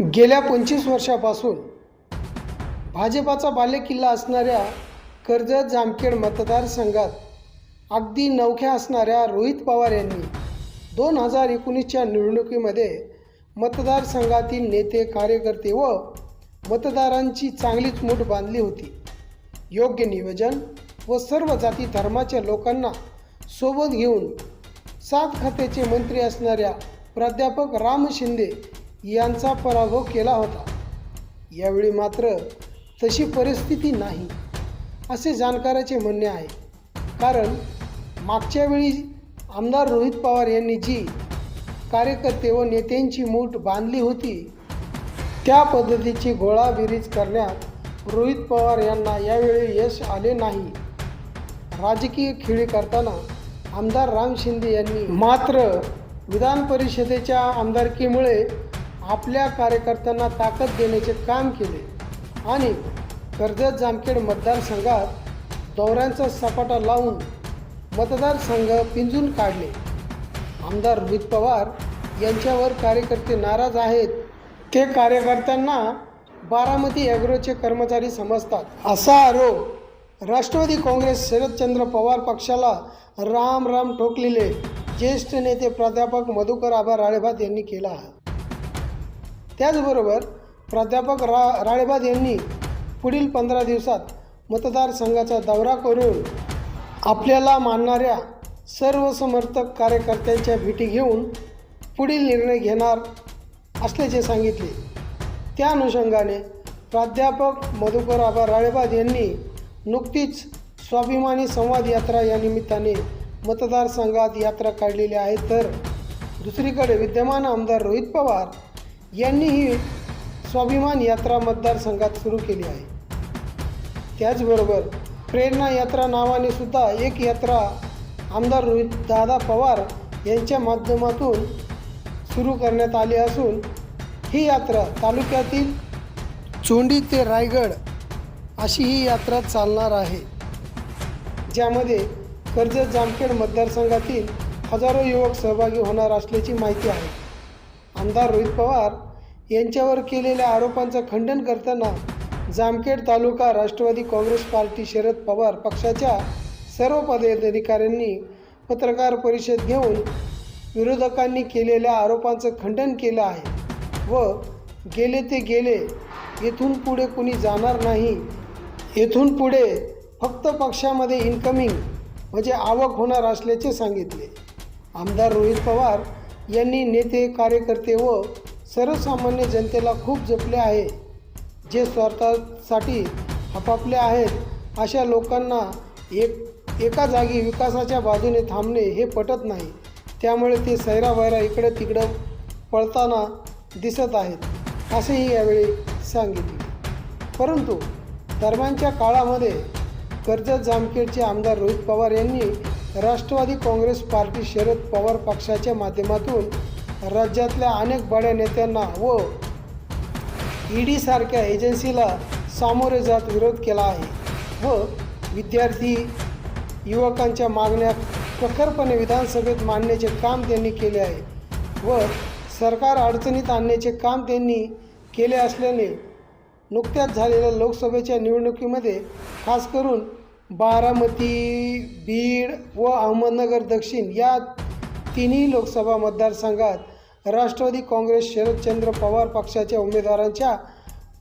गेल्या पंचवीस वर्षापासून भाजपाचा बालेकिल्ला असणाऱ्या कर्जत जामखेड मतदारसंघात अगदी नवख्या असणाऱ्या रोहित पवार यांनी दोन हजार एकोणीसच्या निवडणुकीमध्ये मतदारसंघातील नेते कार्यकर्ते व मतदारांची चांगलीच मूठ बांधली होती. योग्य नियोजन व सर्व जाती धर्माच्या लोकांना सोबत घेऊन सात खात्याचे मंत्री असणाऱ्या प्राध्यापक राम शिंदे यांचा पराभव केला होता. यावेळी मात्र तशी परिस्थिती नाही असे जाणकाराचे म्हणणे आहे. कारण मागच्या वेळी आमदार रोहित पवार यांनी जी कार्यकर्ते व नेत्यांची मूठ बांधली होती त्या पद्धतीची गोळाबिरीज करण्यात रोहित पवार यांना यावेळी यश आले नाही. राजकीय खेळी करताना आमदार राम शिंदे यांनी मात्र विधान परिषदेच्या आमदारकीमुळे आपल्या कार्यकर्त्यांना ताकद देण्याचे काम केले. आणि कर्जत जामखेड मतदारसंघात दौऱ्यांचा सपाटा लावून मतदारसंघ पिंजून काढले. आमदार रोहित पवार यांच्यावर कार्यकर्ते नाराज आहेत. ते कार्यकर्त्यांना बारामती ॲग्रोचे कर्मचारी समजतात. असा आरोप राष्ट्रवादी काँग्रेस शरदचंद्र पवार पक्षाला राम राम ठोकलेले ज्येष्ठ नेते प्राध्यापक मधुकर आबा राळेभात यांनी केला आहे. त्याचबरोबर प्राध्यापक रा राळेबाद यांनी पुढील पंधरा दिवसात मतदारसंघाचा दौरा करून आपल्याला मानणाऱ्या सर्व समर्थक कार्यकर्त्यांच्या भेटी घेऊन पुढील निर्णय घेणार असल्याचे सांगितले. त्या अनुषंगाने प्राध्यापक मधुकर आबा राळेबाद यांनी नुकतीच स्वाभिमानी संवाद यात्रा या निमित्ताने मतदारसंघात यात्रा काढलेली आहे. तर दुसरीकडे विद्यमान आमदार रोहित पवार यांनी ही स्वाभिमान यात्रा मतदारसंघात सुरू केली आहे. त्याचबरोबर प्रेरणा यात्रा नावाने सुद्धा एक यात्रा आमदार रोहित दादा पवार यांच्या माध्यमातून सुरू करण्यात आली असून ही यात्रा तालुक्यातील चोंडी ते रायगड अशी ही यात्रा चालणार आहे ज्यामध्ये कर्जत जामखेड मतदारसंघातील हजारो युवक सहभागी होणार असल्याची माहिती आहे. आमदार रोहित पवार यांच्यावर केलेल्या आरोपांचं खंडन करताना जामखेड तालुका राष्ट्रवादी काँग्रेस पार्टी शरद पवार पक्षाच्या सर्व पदाधिकाऱ्यांनी पत्रकार परिषद घेऊन विरोधकांनी केलेल्या आरोपांचं खंडन केलं आहे व गेले ते गेले येथून पुढे कुणी जाणार नाही येथून पुढे फक्त पक्षामध्ये इन्कमिंग म्हणजे आवक होणार असल्याचे सांगितले. आमदार रोहित पवार यांनी नेते कार्यकर्ते व सर्वसामान्य जनतेला खूप जपले आहे. जे स्वार्थासाठी आपापले आहेत अशा लोकांना एक एका जागी विकासाच्या बाजूने थांबणे हे पटत नाही. त्यामुळे ते सैरावैरा इकडं तिकडं पळताना दिसत आहेत असेही यावेळी सांगितले. परंतु दरम्यानच्या काळामध्ये कर्जत जामखेडचे आमदार रोहित पवार यांनी राष्ट्रवादी काँग्रेस पार्टी शरद पवार पक्षाच्या माध्यमातून राज्यातल्या अनेक बड्या नेत्यांना व ईडी सारख्या एजन्सीला सामोरे जात विरोध केला आहे व विद्यार्थी युवकांच्या मागण्या प्रखरपणे विधानसभेत मांडण्याचे काम त्यांनी केले आहे व सरकार अडचणीत आणण्याचे काम त्यांनी केले असल्याने नुकत्याच झालेल्या लोकसभेच्या निवडणुकीमध्ये खास करून बारामती बीड व अहमदनगर दक्षिण या तिन्ही लोकसभा मतदारसंघात राष्ट्रवादी काँग्रेस शरदचंद्र पवार पक्षाच्या उमेदवारांच्या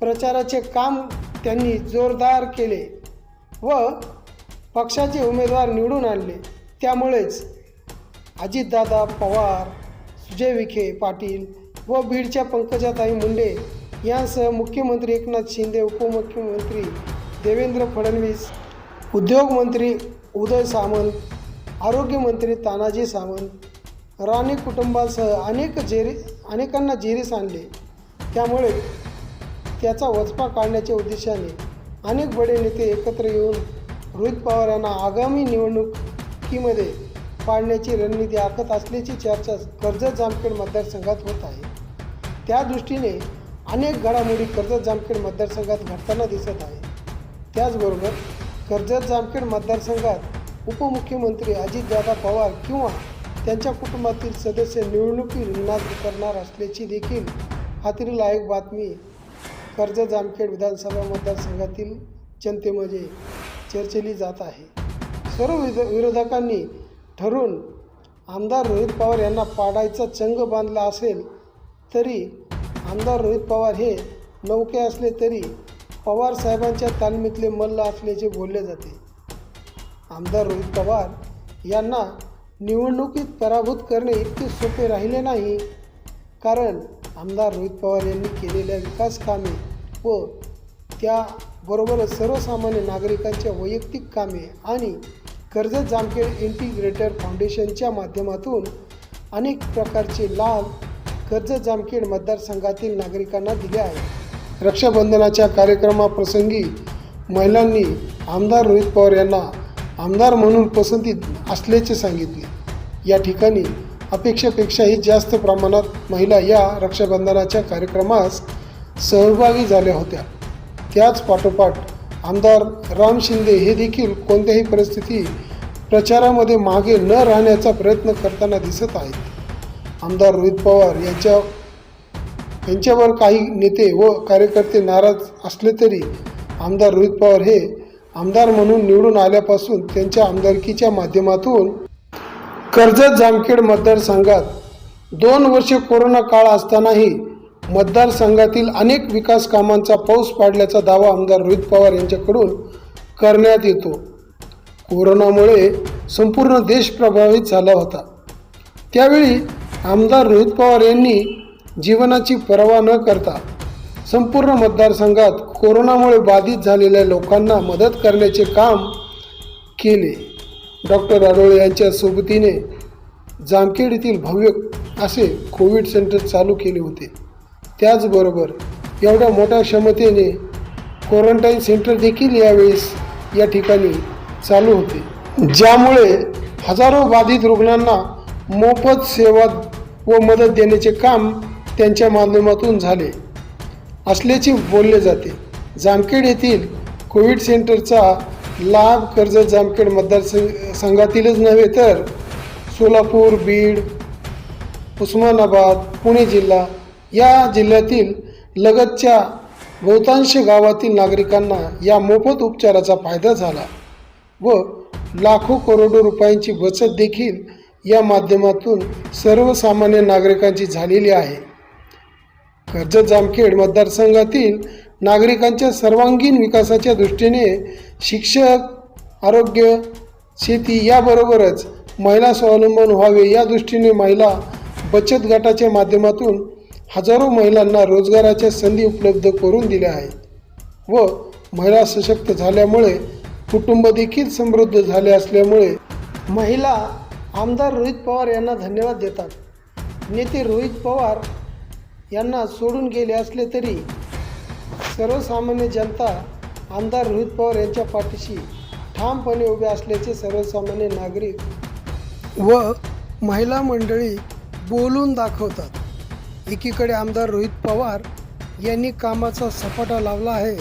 प्रचाराचे काम त्यांनी जोरदार केले व पक्षाचे उमेदवार निवडून आणले. त्यामुळेच अजितदादा पवार सुजय विखे पाटील व बीडच्या पंकजाताई मुंडे यांसह मुख्यमंत्री एकनाथ शिंदे उपमुख्यमंत्री देवेंद्र फडणवीस उद्योगमंत्री उदय सामंत आरोग्यमंत्री तानाजी सामंत राणे कुटुंबासह अनेक जेरी अनेकांना जेरीस आणले त्यामुळे त्याचा वचपा काढण्याच्या उद्देशाने अनेक बडे नेते एकत्र येऊन रोहित पवार यांना आगामी निवडणुकीमध्ये पाडण्याची रणनीती आखत असल्याची चर्चा कर्जत जामखेड मतदारसंघात होत आहे. त्या दृष्टीने अनेक घडामोडी कर्जत जामखेड मतदारसंघात घडताना दिसत आहे त्याचबरोबर कर्जत जामखेड मतदारसंघात उपमुख्यमंत्री अजितदादा पवार किंवा त्यांच्या कुटुंबातील सदस्य निवडणुकी रिंगणात उतरणार असल्याची देखील खात्रीलायक बातमी कर्जत जामखेड विधानसभा मतदारसंघातील जनतेमध्ये चर्चेली जात आहे. सर्व विध विरोधकांनी ठरून आमदार रोहित पवार यांना पाडायचा चंग बांधला असेल तरी आमदार रोहित पवार हे नौके असले तरी पवार साहेबांच्या तालमीतले मल्ल असल्याचे बोलले जाते. आमदार रोहित पवार यांना निवडणुकीत पराभूत करणे इतके सोपे राहिले नाही. कारण आमदार रोहित पवार यांनी केलेल्या विकास कामे व त्याबरोबरच सर्वसामान्य नागरिकांच्या वैयक्तिक कामे आणि कर्जत जामखेड इंटिग्रेटर फाउंडेशनच्या माध्यमातून अनेक प्रकारचे लाभ कर्जत जामखेड मतदारसंघातील नागरिकांना दिले आहेत. रक्षाबंधनाच्या कार्यक्रमाप्रसंगी महिलांनी आमदार रोहित पवार यांना आमदार म्हणून पसंतीत असल्याचे सांगितले. या ठिकाणी अपेक्षेपेक्षाही जास्त प्रमाणात महिला या रक्षाबंधनाच्या कार्यक्रमास सहभागी झाल्या होत्या. त्याच पाठोपाठ आमदार राम शिंदे हे देखील कोणत्याही परिस्थिती प्रचारामध्ये मागे न राहण्याचा प्रयत्न करताना दिसत आहेत. आमदार रोहित पवार यांच्या यांच्यावर काही नेते व कार्यकर्ते नाराज असले तरी आमदार रोहित पवार हे आमदार म्हणून निवडून आल्यापासून त्यांच्या आमदारकीच्या माध्यमातून कर्जत जामखेड मतदारसंघात दोन वर्षे कोरोना काळ असतानाही मतदारसंघातील अनेक विकास कामांचा पाऊस पाडल्याचा दावा आमदार रोहित पवार यांच्याकडून करण्यात येतो. कोरोनामुळे संपूर्ण देश प्रभावित झाला होता. त्यावेळी आमदार रोहित पवार यांनी जीवनाची पर्वा न करता संपूर्ण मतदारसंघात कोरोनामुळे बाधित झालेल्या लोकांना मदत करण्याचे काम केले. डॉक्टर आडोळे यांच्या सोबतीने जामखेड येथील भव्य असे कोविड सेंटर चालू केले होते. त्याचबरोबर एवढ्या मोठ्या क्षमतेने क्वारंटाईन सेंटर देखील यावेळेस या ठिकाणी चालू होते. ज्यामुळे हजारो बाधित रुग्णांना मोफत सेवा व मदत देण्याचे काम त्यांच्या माध्यमातून झाले. असल्याचे बोलले जाते. जामखेड येथील कोविड सेंटरचा लाभ कर्जत जामखेड मतदारसंघ संघातीलच नव्हे तर सोलापूर बीड उस्मानाबाद पुणे जिल्हा या जिल्ह्यातील लगतच्या बहुतांश गावातील नागरिकांना या मोफत उपचाराचा फायदा झाला व लाखो करोडो रुपयांची बचत देखील या माध्यमातून सर्वसामान्य नागरिकांची झालेली आहे. कर्जत जामखेड मतदारसंघातील नागरिकांच्या सर्वांगीण विकासाच्या दृष्टीने शिक्षक आरोग्य शेती याबरोबरच महिला स्वावलंबन व्हावे या दृष्टीने महिला बचत गटाच्या माध्यमातून हजारो महिलांना रोजगाराच्या संधी उपलब्ध करून दिल्या आहेत व महिला सशक्त झाल्यामुळे कुटुंब देखील समृद्ध झाले असल्यामुळे महिला आमदार रोहित पवार यांना धन्यवाद देतात. नेते रोहित पवार यांना सोडून गेले असले तरी सर्वसामान्य जनता आमदार रोहित पवार यांच्या पाठीशी ठामपणे उभे असल्याचे सर्वसामान्य नागरिक व महिला मंडळी बोलून दाखवतात. एकीकडे आमदार रोहित पवार यांनी कामाचा सपाटा लावला आहे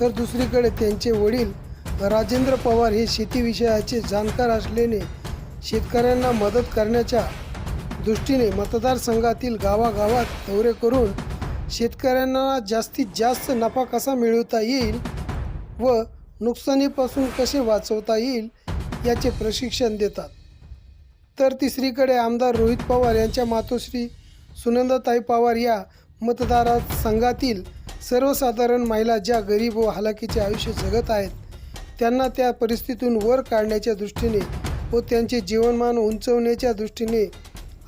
तर दुसरीकडे त्यांचे वडील राजेंद्र पवार हे शेतीविषयाचे जाणकार असल्याने शेतकऱ्यांना मदत करण्याच्या दृष्टीने मतदारसंघातील गावागावात दौरे करून शेतकऱ्यांना जास्तीत जास्त नफा कसा मिळवता येईल व नुकसानीपासून कसे वाचवता येईल याचे प्रशिक्षण देतात. तर तिसरीकडे आमदार रोहित पवार यांच्या मातोश्री सुनंदाताई पवार या मतदारा संघातील सर्वसाधारण महिला ज्या गरीब व हालाकीचे आयुष्य जगत आहेत त्यांना त्या परिस्थितीतून वर काढण्याच्या दृष्टीने व त्यांचे जीवनमान उंचवण्याच्या दृष्टीने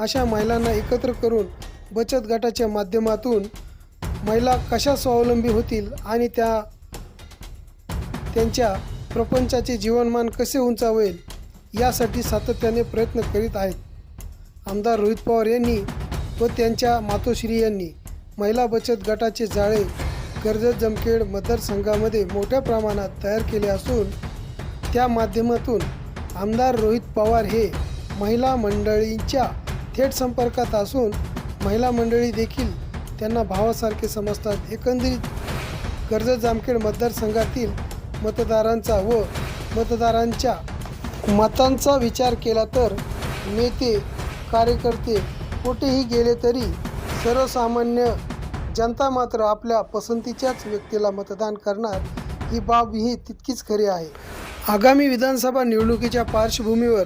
अशा महिलांना एकत्र करून बचत गटाच्या माध्यमातून महिला कशा स्वावलंबी होतील आणि त्या त्यांच्या प्रपंचाचे जीवनमान कसे उंचावेल यासाठी सातत्याने प्रयत्न करीत आहेत. आमदार रोहित पवार यांनी व त्यांच्या मातोश्री यांनी महिला बचत गटाचे जाळे कर्जत जमखेड मतदारसंघामध्ये मोठ्या प्रमाणात तयार केले असून त्या माध्यमातून आमदार रोहित पवार हे महिला मंडळींच्या थेट संपर्कात असून महिला मंडळी देखील त्यांना भावासारखे समजतात. एकंदरीत कर्जत जामखेड मतदारसंघातील मतदारांचा व मतदारांच्या मतांचा विचार केला तर नेते कार्यकर्ते कुठेही गेले तरी सर्वसामान्य जनता मात्र आपल्या पसंतीच्याच व्यक्तीला मतदान करणार ही बाब ही तितकीच खरी आहे. आगामी विधानसभा निवडणुकीच्या पार्श्वभूमीवर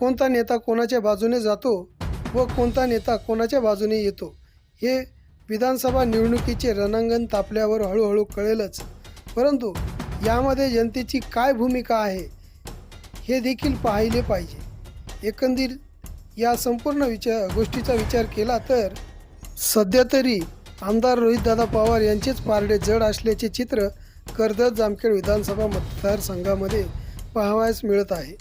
कोणता नेता कोणाच्या बाजूने जातो व कोणता नेता कोणाच्या बाजूने येतो? हे विधानसभा निवडणुकीचे रणांगण तापल्यावर हळूहळू कळेलच. परंतु यामध्ये जनतेची काय भूमिका आहे हे देखील पाहिले पाहिजे. एकंदीर या संपूर्ण विचार गोष्टीचा विचार केला तर सध्या तरी आमदार रोहितदादा पवार यांचेच पारडे जड असल्याचे चित्र कर्जत जामखेड विधानसभा मतदारसंघामध्ये पाहावयास मिळत आहे.